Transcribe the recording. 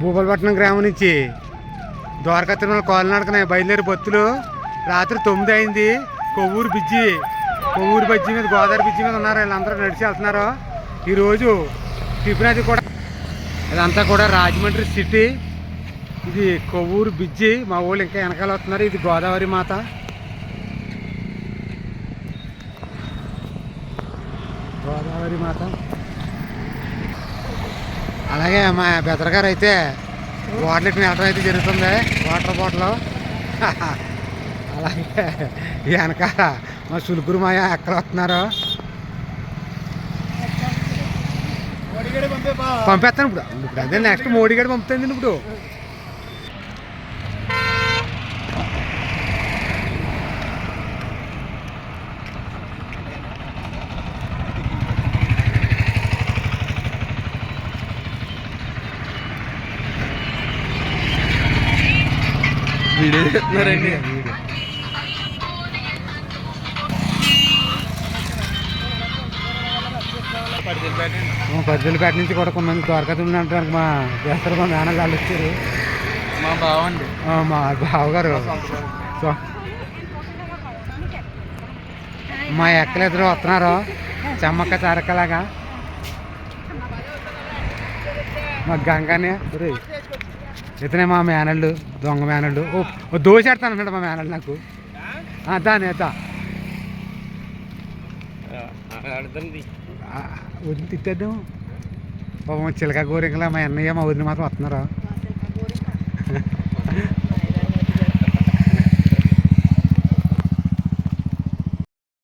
భూపాలపట్నం గ్రామం నుంచి ద్వారకా తిరుమల కాలినడకన బయలుదేరి బొత్తులు. రాత్రి తొమ్మిది అయింది. కొవ్వూరు బిజ్జి కొవ్వూరు బిజ్జి మీద గోదావరి బిజ్జి మీద ఉన్నారు. వీళ్ళందరూ నడిచి వెళ్తున్నారు. ఈరోజు టిఫిన్ అది కూడా ఇదంతా కూడా రాజమండ్రి సిటీ. ఇది కొవ్వూరు బిజ్జి మా ఊళ్ళు ఇంకా వెనకాల వస్తున్నారు. ఇది గోదావరి మాత. గోదావరి మాత. అలాగే మా బెదర్ గారు అయితే వాటర్ వెళ్ళడం అయితే జరుగుతుంది. Water bottle. అలాగే ఈ వెనకాల మా సులుకురు మాయ ఎక్కడ వస్తున్నారు? పంపేస్తాను ఇప్పుడు. ఇప్పుడు అదే నెక్స్ట్ మోడీ గారు పంపుతుంది ఇప్పుడు. వీడియో చెప్తున్నారండి పద్దెలపేట నుంచి కూడా కొంతమంది ద్వారకా తిరుమల అంటానికి మా చేస్తారు మా మేనల్ వాళ్ళు వచ్చారు. మా బావండి. ఆ, మా బావగారు. మా ఎక్కలు ఇద్దరు వస్తున్నారు. చెమ్మక్క చారక్కలాగా. మా గంగానే. ఇతనే మా మేనళ్ళు దొంగ మేనళ్ళు ఓ దోషేస్తాను అన్నాడు మా మేనళ్ళు నాకు. దాని అత వదిలి తిట్టేద్దాం. పాపం చిలక గోరికలా మా అన్నయ్య మా వదిలి మాత్రం వస్తున్నారా?